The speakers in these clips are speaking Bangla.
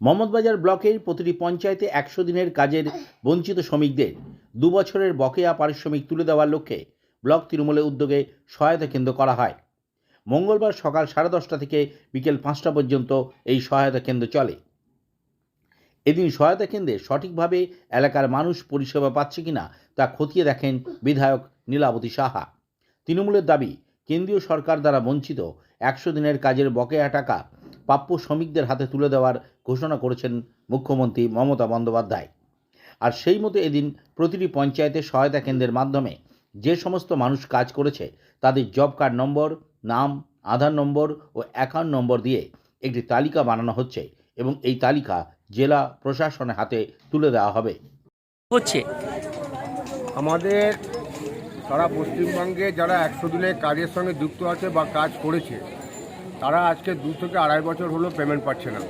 মোহাম্মদবাজার ব্লকের প্রতিটি পঞ্চায়েতে একশো দিনের কাজের বঞ্চিত শ্রমিকদের দু বছরের বকেয়া পারিশ্রমিক তুলে দেওয়ার লক্ষ্যে ব্লক তৃণমূলের উদ্যোগে সহায়তা কেন্দ্র করা হয়। মঙ্গলবার সকাল সাড়ে দশটা থেকে বিকেল পাঁচটা পর্যন্ত এই সহায়তা কেন্দ্র চলে। এদিন সহায়তা কেন্দ্রে সঠিকভাবে এলাকার মানুষ পরিষেবা পাচ্ছে কিনা তা খতিয়ে দেখেন বিধায়ক নীলাবতী সাহা। তৃণমূলের দাবি, কেন্দ্রীয় সরকার দ্বারা বঞ্চিত একশো দিনের কাজের বকেয়া টাকা প্রাপ্য শ্রমিকদের হাতে তুলে দেওয়ার ঘোষণা করেছেন মুখ্যমন্ত্রী মমতা বন্দ্যোপাধ্যায়। আর সেই মতো এদিন প্রতিটি পঞ্চায়েতে সহায়তা কেন্দ্রের মাধ্যমে যে সমস্ত মানুষ কাজ করেছে তাদের জব কার্ড নম্বর নাম আধার নম্বর ও অ্যাকাউন্ট নম্বর দিয়ে একটি তালিকা বানানো হচ্ছে এবং এই তালিকা জেলা প্রশাসনের হাতে তুলে দেওয়া হবে। হচ্ছে। আমাদের সারা পশ্চিমবঙ্গে যারা একশো দিনের কাজের সঙ্গে যুক্ত আছে বা কাজ করেছে তারা আজকে দু থেকে আড়াই বছর হলো পেমেন্ট পাচ্ছে না।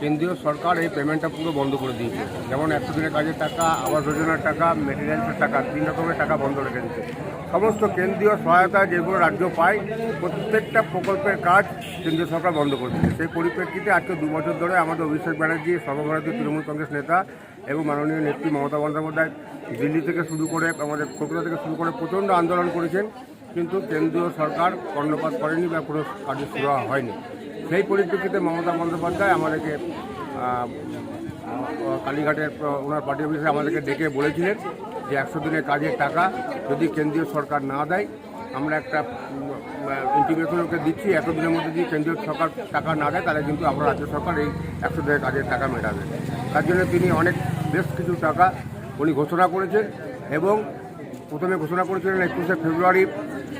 কেন্দ্রীয় সরকার এই পেমেন্টটা পুরো বন্ধ করে দিয়েছে। যেমন একশো দিনের কাজের টাকা, আবাস যোজনার টাকা মেটেরিয়ালসের টাকা, তিন রকমের টাকা বন্ধ রেখে দিচ্ছে সমস্ত কেন্দ্রীয় সহায়তা যেগুলো রাজ্য পায়, প্রত্যেকটা প্রকল্পের কাজ কেন্দ্রীয় সরকার বন্ধ করে দিচ্ছে সেই পরিপ্রেক্ষিতে আজকে দু বছর ধরে আমাদের অভিষেক ব্যানার্জি, সর্বভারতীয় তৃণমূল কংগ্রেস নেতা এবং মাননীয় নেত্রী মমতা বন্দ্যোপাধ্যায় দিল্লি থেকে শুরু করে, আমাদের কলকাতা থেকে শুরু করে প্রচণ্ড আন্দোলন করেছেন। কিন্তু কেন্দ্রীয় সরকার কর্ণপাত করেনি বা কোনো কাজে শুরু হয়নি। সেই পরিপ্রেক্ষিতে মমতা বন্দ্যোপাধ্যায় আমাদেরকে কালীঘাটের ওনার পার্টি অফিসে আমাদেরকে ডেকে বলেছিলেন যে একশো দিনের কাজের টাকা যদি কেন্দ্রীয় সরকার না দেয়, আমরা একটা ইন্টিমেশন ওকে দিচ্ছি এত দিনের মধ্যে যদি কেন্দ্রীয় সরকার টাকা না দেয়, তাহলে কিন্তু আমরা রাজ্য সরকার এই একশো দিনের কাজের টাকা মেটাবে। তার জন্য তিনি অনেক, বেশ কিছু টাকা উনি ঘোষণা করেছেন এবং প্রথমে ঘোষণা করেছিলেন একুশে ফেব্রুয়ারি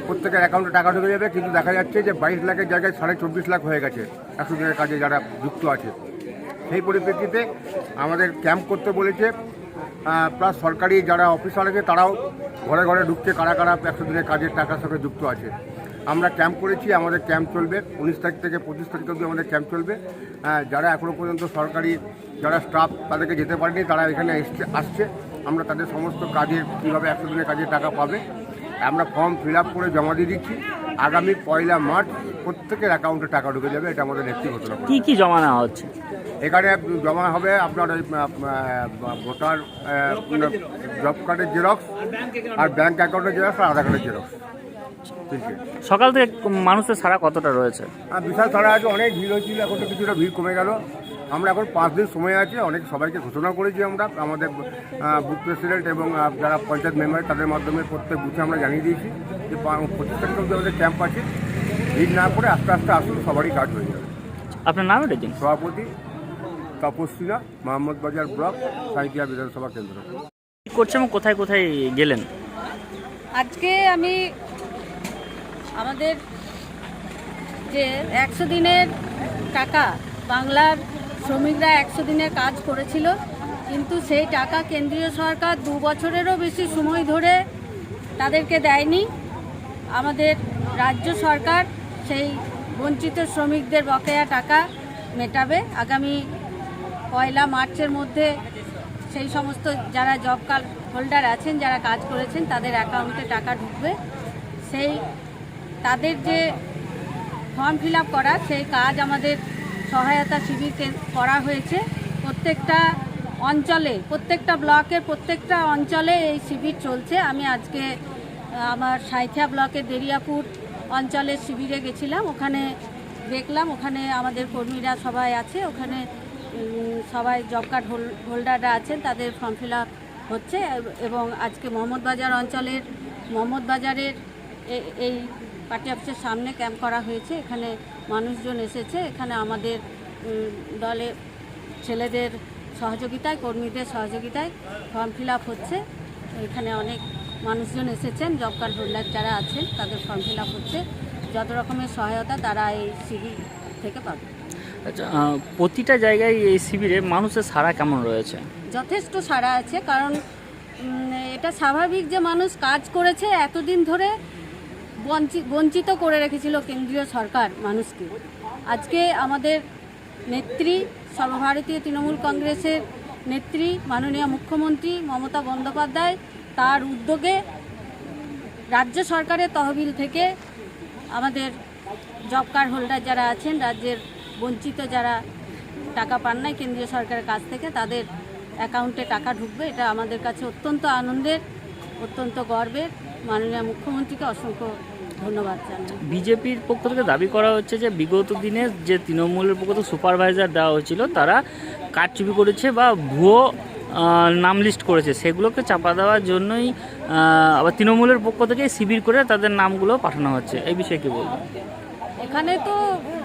প্রত্যেকের অ্যাকাউন্টে টাকা ঢুকে যাবে, কিন্তু দেখা যাচ্ছে যে বাইশ লাখের জায়গায় সাড়ে চব্বিশ লাখ হয়ে গেছে একশো দিনের কাজে যারা যুক্ত আছে। সেই পরিপ্রেক্ষিতে আমাদের ক্যাম্প করতে বলেছে প্লাস সরকারি যারা অফিসার আছে তারাও ঘরে ঘরে ঢুকছে, কারা কারা একশো দিনের কাজের টাকার সঙ্গে যুক্ত আছে। আমরা ক্যাম্প করেছি, আমাদের ক্যাম্প চলবে, উনিশ তারিখ থেকে পঁচিশ তারিখ অবধি আমাদের ক্যাম্প চলবে। যারা এখনও পর্যন্ত সরকারি যারা স্টাফ তাদেরকে যেতে পারেনি, তারা এখানে আসছে। আমরা তাদের সমস্ত কাজের, কীভাবে একশো দিনের কাজের টাকা পাবে আমরা ফর্ম ফিল করে জমা দিয়ে দিচ্ছি। আগামী পয়লা মার্চ প্রত্যেকের অ্যাকাউন্টে টাকা ঢুকে যাবে এটা আমাদের একটি ঘোষণা। কি কি জমা নেওয়া হচ্ছে? এখানে জমা হবে আপনার ওই ভোটার জব কার্ডের জেরক্স আর ব্যাঙ্ক অ্যাকাউন্টের জেরক্স আর আধার কার্ডের জেরক্স। সকাল থেকে মানুষের সারা কতটা রয়েছে? বিশাল ছাড়া আছে অনেক ভিড় হয়েছিল এখন তো কিছুটা ভিড় কমে গেল। আমরা এখন পাঁচ দিন সময় আছে অনেক সবাইকে ঘোষণা করেছি আমরা আমাদের বুথ প্রেসিডেন্ট এবং যারা পঞ্চায়েত মেম্বার তাদের মাধ্যমে প্রত্যেক বুথে আমরা জানিয়ে দিয়েছি যে পঁচিশ তারিখ অবধি আমাদের ক্যাম্প আছে। ভিড় না করে আস্তে আস্তে আসুন সবারই কাজ হয়ে যাবে। আপনার নাম এটা সভাপতি তপস্বিনা মোহাম্মদ বাজার ব্লক সাইকিয়া বিধানসভা কেন্দ্র। কি করছে এবং কোথায় কোথায় গেলেন? আজকে আমি আমাদের যে একশো দিনের টাকা বাংলার শ্রমিকরা একশো দিনের কাজ করেছিল, কিন্তু সেই টাকা কেন্দ্রীয় সরকার দু বছরেরও বেশি সময় ধরে তাদেরকে দেয়নি। আমাদের রাজ্য সরকার সেই বঞ্চিত শ্রমিকদের বকেয়া টাকা মেটাবে। আগামী পয়লা মার্চের মধ্যে সেই সমস্ত যারা জব কার্ড হোল্ডার আছেন, যারা কাজ করেছেন, তাদের অ্যাকাউন্টে টাকা ঢুকবে। সেই তাদের যে ফর্ম ফিল করা, সেই কাজ আমাদের সহায়তা শিবির করা হয়েছে। প্রত্যেকটা অঞ্চলে, প্রত্যেকটা ব্লকের প্রত্যেকটা অঞ্চলে এই শিবির চলছে। আমি আজকে আমার সাইথিয়া ব্লকের দেরিয়াপুর অঞ্চলের শিবিরে গেছিলাম। ওখানে দেখলাম, ওখানে আমাদের কর্মীরা সবাই আছে। ওখানে সবাই জব কার্ড হোল্ডাররা আছেন, তাদের ফর্ম ফিল হচ্ছে। এবং আজকে মোহাম্মদবাজার অঞ্চলের, মোহাম্মদবাজারের এই পার্টি অফিসের সামনে ক্যাম্প করা হয়েছে। এখানে মানুষজন এসেছে এখানে আমাদের দলে ছেলেদের সহযোগিতায় কর্মীদের সহযোগিতায় ফর্ম ফিল আপ হচ্ছে। এখানে অনেক মানুষজন এসেছেন জব কার্ড হোল্ডার যারা আছেন তাদের ফর্ম ফিল আপ হচ্ছে। যত রকমের সহায়তা তারা এই শিবির থেকে পাবে। আচ্ছা প্রতিটা জায়গায় এই শিবিরে মানুষের সারা কেমন রয়েছে? যথেষ্ট সাড়া আছে কারণ এটা স্বাভাবিক যে মানুষ কাজ করেছে এতদিন ধরে বঞ্চিত করে রেখেছিল কেন্দ্রীয় সরকার মানুষকে। আজকে আমাদের নেত্রী, সর্বভারতীয় তৃণমূল কংগ্রেসের নেত্রী, মাননীয় মুখ্যমন্ত্রী মমতা বন্দ্যোপাধ্যায় তার উদ্যোগে রাজ্য সরকারের তহবিল থেকে আমাদের জব কার্ড হোল্ডার যারা আছেন, রাজ্যের বঞ্চিত যারা টাকা পান নাই কেন্দ্রীয় সরকারের কাছ থেকে, তাদের অ্যাকাউন্টে টাকা ঢুকবে। এটা আমাদের কাছে অত্যন্ত আনন্দের, অত্যন্ত গর্বের। মাননীয় মুখ্যমন্ত্রীকে অসংখ্য ধন্যবাদ বিজেপির পক্ষ থেকে দাবি করা হচ্ছে যে বিগত দিনে যে তৃণমূলের পক্ষ থেকে সুপারভাইজার দেওয়া হয়েছিল তারা কারচুপি করেছে বা ভুয়ো নাম লিস্ট করেছে। সেগুলোকে চাপা দেওয়ার জন্যই আবার তৃণমূলের পক্ষ থেকে শিবির করে তাদের নামগুলো পাঠানো হচ্ছে। এই বিষয়ে কি বলবেন? এখানে তো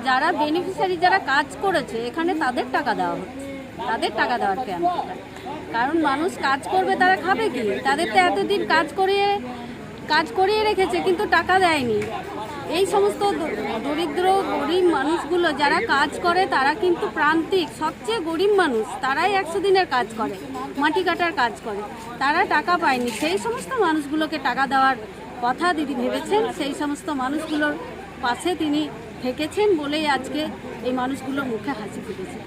যারা বেনিফিশিয়ারি যারা কাজ করেছে এখানে তাদের টাকা দেওয়া হচ্ছে। তাদের টাকা দেওয়ার এটা। কারণ মানুষ কাজ করবে তারা খাবে কি? তাদের তো এতদিন কাজ করিয়ে কাজ করিয়ে রেখেছে, কিন্তু টাকা দেয়নি। এই সমস্ত দরিদ্র, গরিব মানুষগুলো যারা কাজ করে, তারা কিন্তু প্রান্তিক, সবচেয়ে গরিব মানুষ, তারাই একশো দিনের কাজ করে, মাটি কাটার কাজ করে। তারা টাকা পায়নি। সেই সমস্ত মানুষগুলোকে টাকা দেওয়ার কথা দিদি ভেবেছেন, সেই সমস্ত মানুষগুলোর পাশে তিনি থেকেছেন বলেই আজকে এই মানুষগুলোর মুখে হাসি ফুটেছে।